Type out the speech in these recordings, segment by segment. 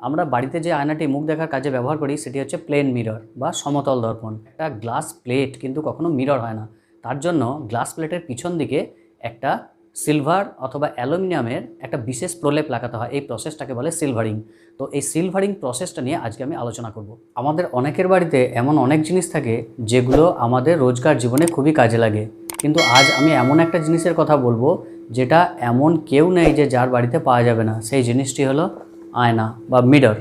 আমরা বাড়িতে যে আয়নাটি মুখ দেখার কাজে ব্যবহার করি, সেটি হচ্ছে প্লেন মিরর বা সমতল দর্পণ। একটা গ্লাস প্লেট কিন্তু কখনো মিরর হয় না। তার জন্য গ্লাস প্লেটের পিছন দিকে একটা সিলভার অথবা অ্যালুমিনিয়ামের একটা বিশেষ প্রলেপ লাগাতে হয়। এই প্রসেসটাকে বলে সিলভারিং তো এই সিলভারিং প্রসেসটা নিয়ে আজকে আমি আলোচনা করব। আমাদের অনেকের বাড়িতে এমন অনেক জিনিস থাকে, যেগুলো আমাদের রোজকার জীবনে খুবই কাজে লাগে। কিন্তু আজ আমি এমন একটা জিনিসের কথা বলব, যেটা এমন কেউ নেই যে যার বাড়িতে পাওয়া যাবে না। সেই জিনিসটি হলো আয়না বা মিরর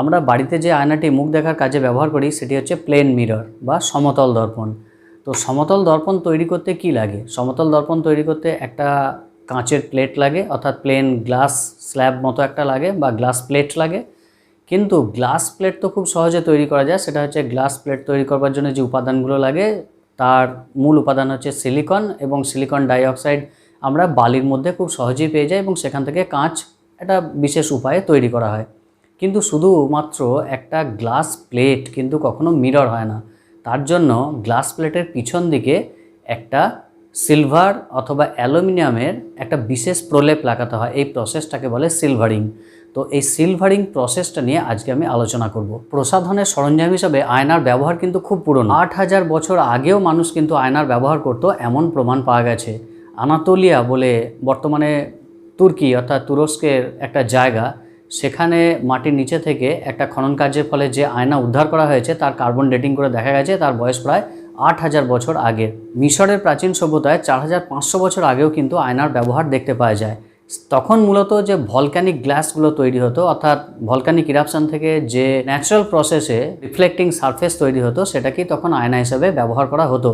আমরা বাড়িতে যে আয়নাটি মুখ দেখার কাজে ব্যবহার করি, সেটি হচ্ছে প্লেন মিরর বা সমতল দর্পণ। তো সমতল দর্পণ তৈরি করতে কি লাগে? সমতল দর্পণ তৈরি করতে একটা কাঁচের প্লেট লাগে, অর্থাৎ প্লেন গ্লাস স্ল্যাব মতো একটা লাগে বা গ্লাস প্লেট লাগে। কিন্তু গ্লাস প্লেট তো খুব সহজে তৈরি করা যায়, সেটা হচ্ছে গ্লাস প্লেট তৈরি করবার জন্য যে উপাদানগুলো লাগে, তার মূল উপাদান হচ্ছে সিলিকন এবং সিলিকন ডাইঅক্সাইড আমরা বালির মধ্যে খুব সহজেই পেয়ে যাই এবং সেখান থেকে কাঁচ একটা বিশেষ উপায়ে তৈরি করা হয়। কিন্তু শুধুমাত্র একটা গ্লাস প্লেট কিন্তু কখনো মিরর হয় না। তার জন্য গ্লাস প্লেটের পিছন দিকে একটা সিলভার অথবা অ্যালুমিনিয়ামের একটা বিশেষ প্রলেপ লাগাতে হয়। এই প্রসেসটাকে বলে সিলভারিং। তো এই সিলভারিং প্রসেসটা নিয়ে আজকে আমি আলোচনা করব। প্রসাধনের সরঞ্জাম হিসাবে আয়নার ব্যবহার কিন্তু খুব পুরনো। আট হাজার বছর আগেও মানুষ কিন্তু আয়নার ব্যবহার করতো, এমন প্রমাণ পাওয়া গেছে। আনাতোলিয়া বলে বর্তমানে তুর্কি, অর্থাৎ তুরস্কের একটা জায়গা, সেখানে মাটির নিচে থেকে একটা খনন কার্যের ফলে যে আয়না উদ্ধার করা হয়েছে, তার কার্বন ডেটিং করে দেখা গেছে, তার বয়স প্রায় আট হাজার বছর আগের মিশরের প্রাচীন সভ্যতায় চার হাজার পাঁচশো বছর আগেও কিন্তু আয়নার ব্যবহার দেখতে পাওয়া যায়। তখন মূলত যে ভলক্যানিক গ্লাসগুলো তৈরি হতো, অর্থাৎ ভলক্যানিক ইরাপশন থেকে যে ন্যাচারাল প্রসেসে রিফ্লেক্টিং সারফেস তৈরি হতো সেটাকেই তখন আয়না হিসেবে ব্যবহার করা হতো।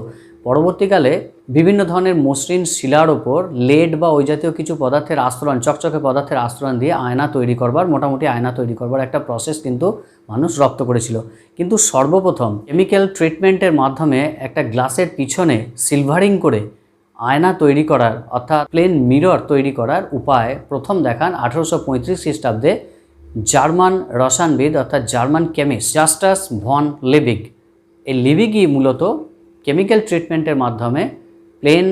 পরবর্তীকালে বিভিন্ন ধরনের মসৃণ শিলার ওপর লেড বা ওই জাতীয় কিছু পদার্থের আস্তরণ, চকচকে পদার্থের আস্তরণ দিয়ে আয়না তৈরি করবার, মোটামুটি আয়না তৈরি করবার একটা প্রসেস কিন্তু মানুষ রপ্ত করেছিল। কিন্তু সর্বপ্রথম কেমিক্যাল ট্রিটমেন্টের মাধ্যমে একটা গ্লাসের পিছনে সিলভারিং করে আয়না তৈরি করার, অর্থাৎ প্লেন মিরর তৈরি করার উপায় প্রথম দেখান আঠেরোশো পঁয়ত্রিশ খ্রিস্টাব্দে জার্মান রসায়নবিদ, অর্থাৎ German chemist Justus von Liebig এই লিবিগই মূলত কেমিক্যাল ট্রিটমেন্টের মাধ্যমে প্লেন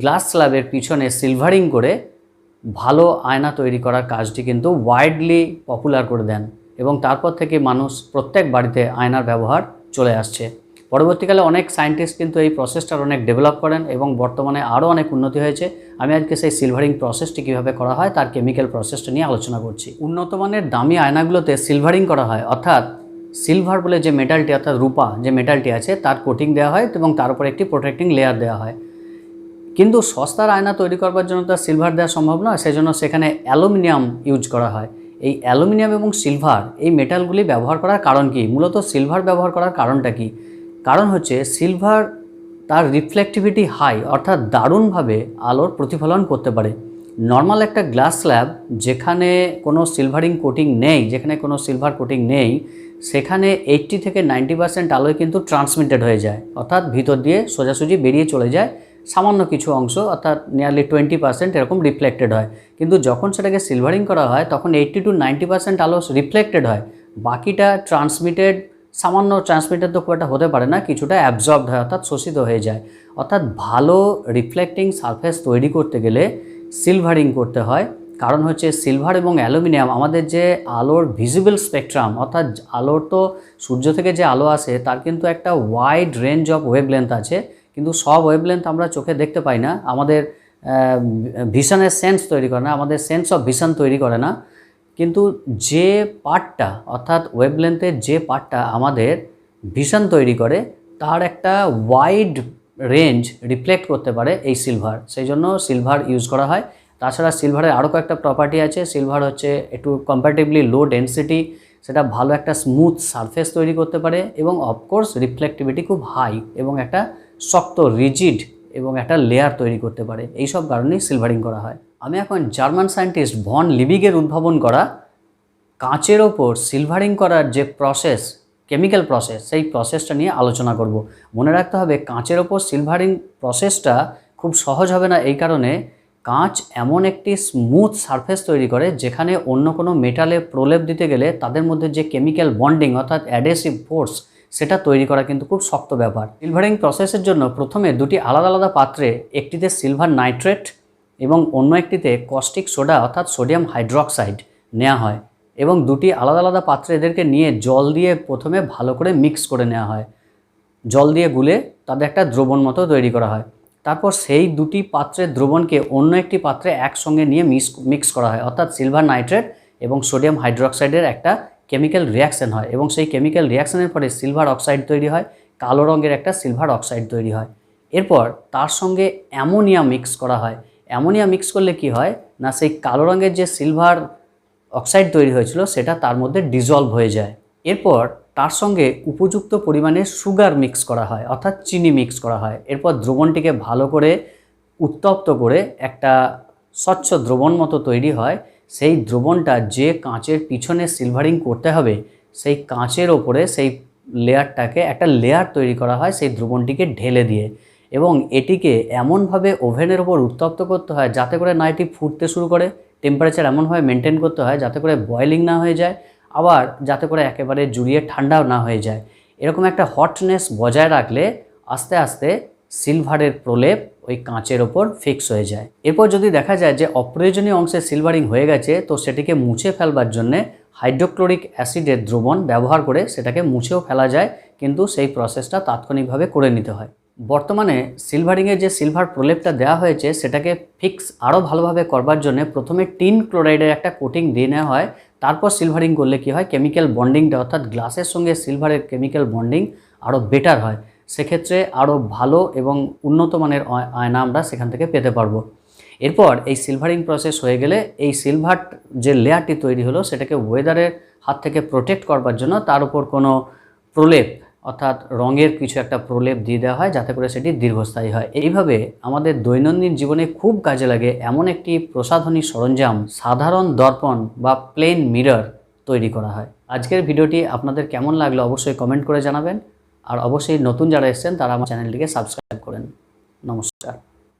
গ্লাস স্ল্যাবের পিছনে সিলভারিং করে ভালো আয়না তৈরি করার কাজটি কিন্তু ওয়াইডলি পপুলার করে দেন এবং তারপর থেকে মানুষ প্রত্যেক বাড়িতে আয়নার ব্যবহার চলে আসছে। পরবর্তীকালে অনেক সায়েন্টিস্ট কিন্তু এই প্রসেসটার অনেক ডেভেলপ করেন এবং বর্তমানে আরও অনেক উন্নতি হয়েছে। আমি আজকে সেই সিলভারিং প্রসেসটি কীভাবে করা হয়, তার কেমিক্যাল প্রসেসটা নিয়ে আলোচনা করছি। উন্নত মানের দামি আয়নাগুলোতে সিলভারিং করা হয়, অর্থাৎ সিলভার বলে যে মেটালটি, অর্থাৎ রূপা যে মেটালটি আছে, তার কোটিং দেওয়া হয় এবং তার উপর একটি প্রোটেক্টিং লেয়ার দেওয়া হয়। কিন্তু সস্তার আয়না তৈরি করবার জন্য তো সিলভার দেওয়া সম্ভব নয়, সেজন্য সেখানে অ্যালুমিনিয়াম ইউজ করা হয়। এই অ্যালুমিনিয়াম এবং সিলভার, এই মেটালগুলি ব্যবহার করার কারণ কি? মূলত সিলভার ব্যবহার করার কারণটা কি? কারণ হচ্ছে সিলভার তার রিফ্লেক্টিভিটি হাই, অর্থাৎ দারুণভাবে আলোর প্রতিফলন করতে পারে। নর্মাল একটা গ্লাস স্ল্যাব যেখানে কোনো সিলভারিং কোটিং নেই, যেখানে কোনো সিলভার কোটিং নেই সেখানে এইট্টি থেকে নাইনটি পার্সেন্ট আলোয় কিন্তু ট্রান্সমিটেড হয়ে যায়। অর্থাৎ ভিতর দিয়ে সোজাসুজি বেরিয়ে চলে যায়। সামান্য কিছু অংশ, অর্থাৎ নিয়ারলি টোয়েন্টি পার্সেন্ট এরকম রিফ্লেক্টেড হয়। কিন্তু যখন সেটাকে সিলভারিং করা হয়, তখন এইট্টি টু নাইনটি পার্সেন্ট আলো রিফ্লেক্টেড হয়। বাকিটা ট্রান্সমিটেড সামান্য ট্রান্সমিটেড তো খুব একটা হতে পারে না, কিছুটা অ্যাবজর্বড হয়, অর্থাৎ শোষিত হয়ে যায়। অর্থাৎ ভালো রিফ্লেক্টিং সারফেস তৈরি করতে গেলে সিলভারিং করতে হয়। কারণ হচ্ছে সিলভার এবং অ্যালুমিনিয়াম আমাদের যে আলোর ভিজিবল স্পেকট্রাম অর্থাৎ আলোর তো সূর্য থেকে যে আলো আসে, তার কিন্তু একটা ওয়াইড রেঞ্জ অফ ওয়েভলেন্থ আছে। কিন্তু সব ওয়েভলেন্থ আমরা চোখে দেখতে পাই না। আমাদের ভিশনের সেন্স তৈরি করে না, আমাদের সেন্স অফ ভিশন তৈরি করে না। কিন্তু যে পার্টটা, অর্থাৎ ওয়েভলেন্থের যে পার্টটা আমাদের ভিশন তৈরি করে, তার একটা ওয়াইড রেঞ্জ রিফ্লেক্ট করতে পারে এই সিলভার সেই জন্য সিলভার ইউজ করা হয়। তাছাড়া সিলভারের আরও কয়েকটা প্রপার্টি আছে। সিলভার হচ্ছে একটু কম্প্যারেটিভলি লো ডেন্সিটি সেটা ভালো একটা স্মুথ সারফেস তৈরি করতে পারে এবং অফকোর্স রিফ্লেক্টিভিটি খুব হাই এবং একটা শক্ত রিজিড এবং একটা লেয়ার তৈরি করতে পারে। এই সব কারণেই সিলভারিং করা হয়। আমি এখন জার্মান সায়েন্টিস্ট ভন লিবিগের উদ্ভাবন করা কাঁচের ওপর সিলভারিং করার যে প্রসেস কেমিক্যাল প্রসেস সেই প্রসেসটা নিয়ে আলোচনা করব। মনে রাখতে হবে কাঁচের ওপর সিলভারিং প্রসেসটা খুব সহজ হবে না, এই কারণে কাঁচ এমন একটি স্মুথ সারফেস তৈরি করে যেখানে অন্য কোনো মেটালে প্রলেপ দিতে গেলে তাদের মধ্যে যে কেমিক্যাল বন্ডিং অর্থাৎ অ্যাডেসিভ ফোর্স সেটা তৈরি করা কিন্তু খুব শক্ত ব্যাপার। সিলভারিং প্রসেসের জন্য প্রথমে দুটি আলাদা আলাদা পাত্রে একটিতে সিলভার নাইট্রেট এবং অন্য একটিতে কস্টিক সোডা অর্থাৎ সোডিয়াম হাইড্রক্সাইড নেওয়া হয় এবং দুটি আলাদা আলাদা পাত্রে এদেরকে নিয়ে জল দিয়ে প্রথমে ভালো করে মিক্স করে নেওয়া হয়। জল দিয়ে গুলে তাদের একটা দ্রবণ মতো তৈরি করা হয়। তারপর সেই দুটি পাত্রের দ্রবণকে অন্য একটি পাত্রে একসঙ্গে নিয়ে মিক্স মিক্স করা হয়। অর্থাৎ সিলভার নাইট্রেট এবং সোডিয়াম হাইড্রোক্সাইডের একটা কেমিক্যাল রিয়াকশান হয় এবং সেই কেমিক্যাল রিয়াকশানের পরে সিলভার অক্সাইড তৈরি হয়, কালো রঙের একটা সিলভার অক্সাইড তৈরি হয়। এরপর তার সঙ্গে অ্যামোনিয়া মিক্স করা হয়। অ্যামোনিয়া মিক্স করলে কি হয় না, সেই কালো রঙের যে সিলভার অক্সাইড তৈরি হয়েছিল সেটা তার মধ্যে ডিজলভ হয়ে যায়। এরপর তার সঙ্গে উপযুক্ত পরিমাণে সুগার মিক্স করা হয়, অর্থাৎ চিনি মিক্স করা হয়। এরপর দ্রবণটিকে ভালো করে উত্তপ্ত করে একটা স্বচ্ছ দ্রবণ মতো তৈরি হয়। সেই দ্রবণটা যে কাঁচের পিছনে সিলভারিং করতে হবে, সেই কাঁচের ওপরে সেই লেয়ারটাকে একটা লেয়ার তৈরি করা হয় সেই দ্রবণটিকে ঢেলে দিয়ে। এবং এটিকে এমনভাবে ওভেনের ওপর উত্তপ্ত করতে হয় যাতে করে না এটি ফুটতে শুরু করে টেম্পারেচার এমনভাবে মেনটেন করতে হয় যাতে করে বয়েলিং না হয়ে যায়। আবার যাতে করে একেবারে জুড়িয়ে ঠান্ডাও না হয়ে যায়। এরকম একটা হটনেস বজায় রাখলে আস্তে আস্তে সিলভারের প্রলেপ ওই কাঁচের ওপর ফিক্স হয়ে যায়। এরপর যদি দেখা যায় যে অপ্রয়োজনীয় অংশে সিলভারিং হয়ে গেছে, তো সেটিকে মুছে ফেলবার জন্যে হাইড্রোক্লোরিক অ্যাসিডের দ্রবণ ব্যবহার করে সেটাকে মুছেও ফেলা যায়, কিন্তু সেই প্রসেসটা তাৎক্ষণিকভাবে করে নিতে হয়। বর্তমানে সিলভারিংয়ের যে সিলভার প্রলেপটা দেওয়া হয়েছে, সেটাকে ফিক্স আরও ভালোভাবে করবার জন্য প্রথমে টিন ক্লোরাইডের একটা কোটিং দিয়ে নেওয়া হয়। তারপর সিলভারিং করলে কি হয়? কেমিক্যাল বন্ডিংটা অর্থাৎ গ্লাসের সঙ্গে সিলভারের কেমিক্যাল বন্ডিং আরও বেটার হয়। সেক্ষেত্রে আরও ভালো এবং উন্নত মানের আয়না আমরা সেখান থেকে পেতে পারব। এরপর এই সিলভারিং প্রসেস হয়ে গেলে এই সিলভার যে লেয়ারটি তৈরি হলো, সেটাকে ওয়েদারের হাত থেকে প্রোটেক্ট করবার জন্য তার উপর কোনো প্রলেপ অর্থাৎ রঙের কিছু একটা প্রলেপ দিয়ে দেওয়া হয়, যাতে করে সেটি দীর্ঘস্থায়ী হয়। এইভাবে আমাদের দৈনন্দিন জীবনে খুব কাজে লাগে এমন একটি প্রসাধনী সরঞ্জাম, সাধারণ দর্পণ বা প্লেন মিরর তৈরি করা হয়। আজকের ভিডিওটি আপনাদের কেমন লাগল অবশ্যই কমেন্ট করে জানাবেন। আর অবশ্যই নতুন যারা এসছেন, তারা আমার চ্যানেলটিকে সাবস্ক্রাইব করেন। নমস্কার।